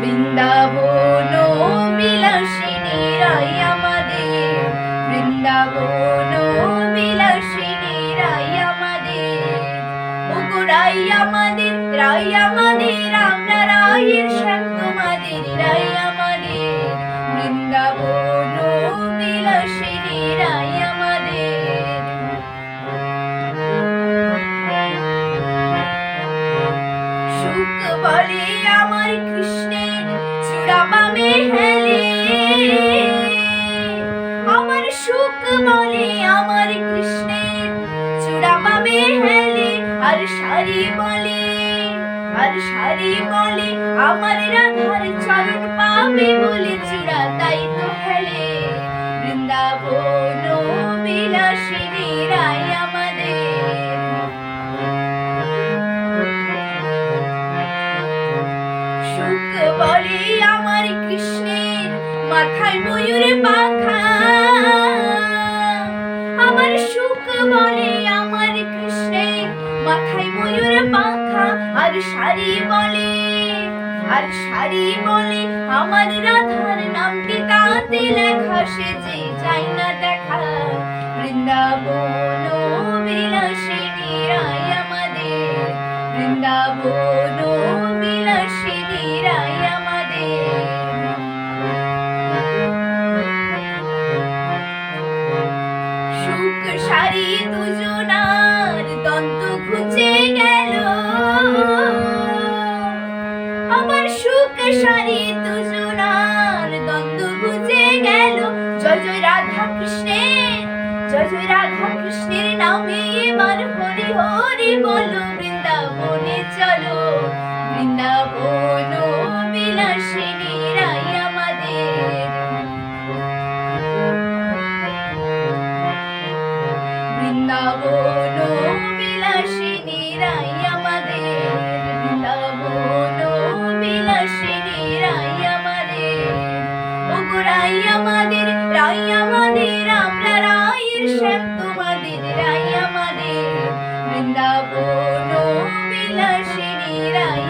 বৃন্দাবন বিলাসিনী রাই আমাদের। বৃন্দাবন বিলাসিনী রাই আমাদের। ওগো রাই আমাদের রাই আমাদের, আমরা রায়ের শ্যাম তোমাদের, রাই বৃন্দাবন আমাদের। সুখ বলে হেলে আমার সুখ বলে আমার কৃষ্ণের শাড়ি বলে আর শাড়ি বলে আমার রাধার মাথায় ময়ূরে পাখা। আমার সুখ বলে আমার কৃষ্ণের মাথায় ময়ূরে পাখা, আর শাড়ি বলে, আর শাড়ি বলে আমার রাধার নামটি তাতে লেখা, সে যে চাই না দেখা। বৃন্দাবন বিলাসিনী রায় আমাদের। বৃন্দাবন সারি দুজনার দ্বন্দ্ব বুঝে গেল। জয় জয় রাধা কৃষ্ণের, জয় জয় রাধা কৃষ্ণের নামে এবার হরি হরি বলো, বৃন্দাবনে চলো। বৃন্দাবন বিলাসিনী আমাদের আমরা রায়ের শ্যাম তোমাদের রায় আমাদের। বৃন্দাবন বিলাসিনী রায়